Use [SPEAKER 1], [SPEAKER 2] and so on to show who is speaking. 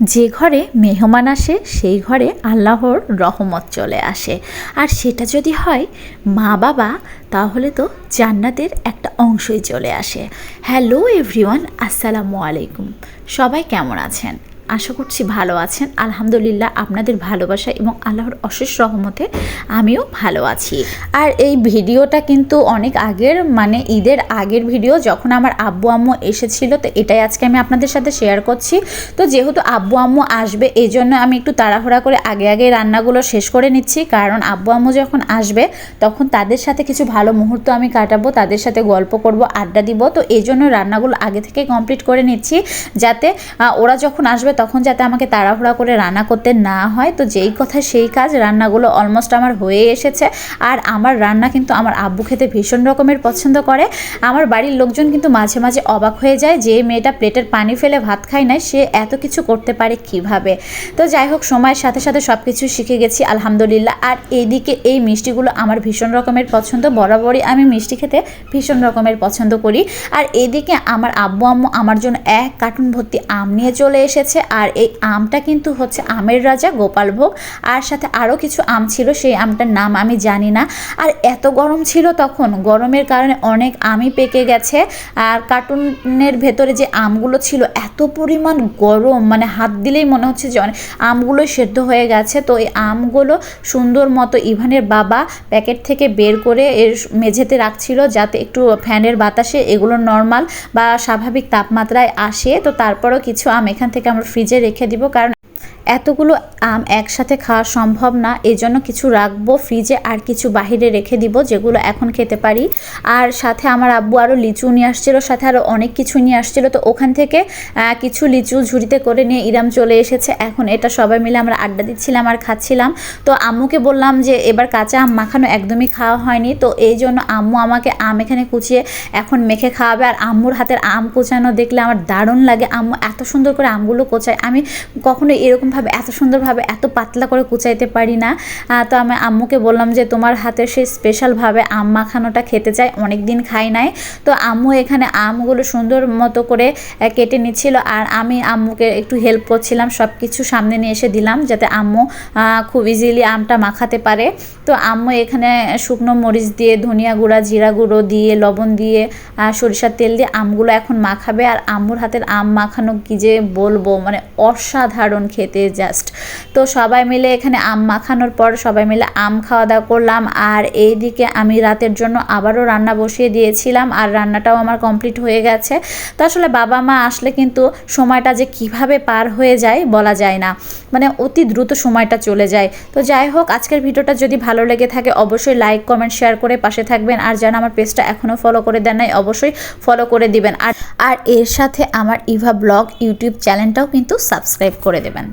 [SPEAKER 1] যে ঘরে মেহমান আসে, সেই ঘরে আল্লাহর রহমত চলে আসে। আর সেটা যদি হয় মা বাবা, তাহলে তো জান্নাতের একটা অংশই চলে আসে। হ্যালো এভরিওয়ান, আসসালামু আলাইকুম। সবাই কেমন আছেন? আশা করছি ভালো আছেন। আলহামদুলিল্লাহ আপনাদের ভালোবাসা এবং আল্লাহর অশেষ রহমতে আমিও ভালো আছি। আর এই ভিডিওটা কিন্তু অনেক আগের মানে ঈদের আগের ভিডিও যখন আমার আব্বু আম্মু এসেছিল, তো এটাই আজকে আমি আপনাদের সাথে শেয়ার করছি। তো যেহেতু আব্বু আম্মু আসবে এই জন্য আমি একটু তাড়াহুড়া করে আগে আগে রান্নাগুলো শেষ করে নিচ্ছি। কারণ আব্বু আম্মু যখন আসবে, তখন তাদের সাথে কিছু ভালো মুহূর্ত আমি কাটাবো, তাদের সাথে গল্প করব, আড্ডা দিব। তো এই জন্য রান্নাগুলো আগে থেকে কমপ্লিট করে নিচ্ছি, যাতে ওরা যখন আসবে তখন যাতে আমাকে তাড়াহুড়া করে রান্না করতে না হয়, তো যেই কথা সেই কাজ রান্নাগুলো অলমোস্ট আমার হয়ে এসেছে। আর আমার রান্না কিন্তু আমার আব্বু খেতে ভীষণ রকমের পছন্দ করে। আমার বাড়ির লোকজন কিন্তু মাঝে মাঝে অবাক হয়ে যায় যে মেয়েটা প্লেটের পানি ফেলে ভাত খায় না সে এত কিছু করতে পারে কীভাবে? তো যাই হোক, সময়ের সাথে সাথে সব কিছু শিখে গেছি, আলহামদুলিল্লাহ। আর এইদিকে এই মিষ্টিগুলো আমার ভীষণ রকমের পছন্দ, বরাবরই আমি মিষ্টি খেতে ভীষণ রকমের পছন্দ করি। আর এদিকে আমার আব্বু আম্মু আমার জন্য এক কার্টুন ভর্তি আম নিয়ে চলে এসেছে। আর এই আমটা কিন্তু হচ্ছে আমের রাজা গোপালভোগ আর সাথে আরও কিছু আম ছিল, সেই আমটার নাম আমি জানি না। আর এত গরম ছিল তখন, গরমের কারণে অনেক আমই পেকে গেছে। আর কার্টুনের ভেতরে যে আমগুলো ছিল, এত পরিমাণ গরম মানে হাত দিলেই মনে হচ্ছে যে অনেক আমগুলো সেদ্ধ হয়ে গেছে। তো এই আমগুলো সুন্দর মতো ইভানের বাবা প্যাকেট থেকে বের করে এর মেঝেতে রাখছিল, যাতে একটু ফ্যানের বাতাসে এগুলো নর্মাল বা স্বাভাবিক তাপমাত্রায় আসে। তো তারপরেও কিছু আম এখান থেকে আমরা ফ্রিজে রেখে দিব কারণ এতগুলো আম একসাথে খাওয়া সম্ভব না এই জন্য কিছু রাখব, ফ্রিজে আর কিছু বাহিরে রেখে দিব, যেগুলো এখন খেতে পারি। আর সাথে আমার আব্বু আরও লিচু নিয়ে আসছিল, সাথে আরও অনেক কিছু নিয়ে আসছিল। তো ওখান থেকে কিছু লিচু ঝুড়িতে করে নিয়ে ইরাম চলে এসেছে। এখন এটা সবাই মিলে আমরা আড্ডা দিচ্ছিলাম আর খাচ্ছিলাম। তো আম্মুকে বললাম যে, এবার কাঁচা আম মাখানো একদমই খাওয়া হয়নি। তো এই জন্য আম্মু আমাকে আম এখানে কুচিয়ে এখন মেখে খাওয়াবে। আর আম্মুর হাতের আম কোচানো দেখলে আমার দারুণ লাগে। আম্মু এত সুন্দর করে আমগুলো কোচায়। আমি কখনো এরকমভাবে এত সুন্দরভাবে এত পাতলা করে কুচাইতে পারি না। তো আমি আম্মুকে বললাম যে, তোমার হাতের সেই স্পেশালভাবে আম মাখানোটা খেতে চাই অনেক দিন খাই নাই। তো আম্মু এখানে আমগুলো সুন্দর মতো করে কেটে নিচ্ছিল আর আমি আম্মুকে একটু হেল্প করছিলাম সব কিছু সামনে নিয়ে এসে দিলাম যাতে আম্মু খুব ইজিলি আমটা মাখাতে পারে। তো আম্মু এখানে শুকনো মরিচ দিয়ে, ধনিয়া গুঁড়া, জিরা গুঁড়ো দিয়ে, লবণ দিয়ে সরিষার তেল দিয়ে আমগুলো এখন মাখাবে। আর আম্মুর হাতের আম মাখানো কি যে বলব মানে অসাধারণ খেতে। জাস্ট তো সবাই মিলে এখানে আম মাখানোর পর সবাই মিলে আম খাওয়া দাওয়া করলাম। আর এইদিকে আমি রাতের জন্য আবারও রান্না বসিয়ে দিয়েছিলাম আর রান্নাটাও আমার কমপ্লিট হয়ে গেছে। তো আসলে বাবা মা আসলে কিন্তু সময়টা যে কীভাবে পার হয়ে যায় বলা যায় না। মানে অতি দ্রুত সময়টা চলে যায়। তো যাই হোক, আজকের ভিডিওটা যদি ভালো লেগে থাকে অবশ্যই লাইক কমেন্ট শেয়ার করে পাশে থাকবেন। আর যারা আমার পেজটা এখনও ফলো করে দেন নাই, অবশ্যই ফলো করে দিবেন। আর আর এর সাথে আমার ইভা ব্লগ, ইউটিউব চ্যানেলটাও কিন্তু সাবস্ক্রাইব করে দেবেন।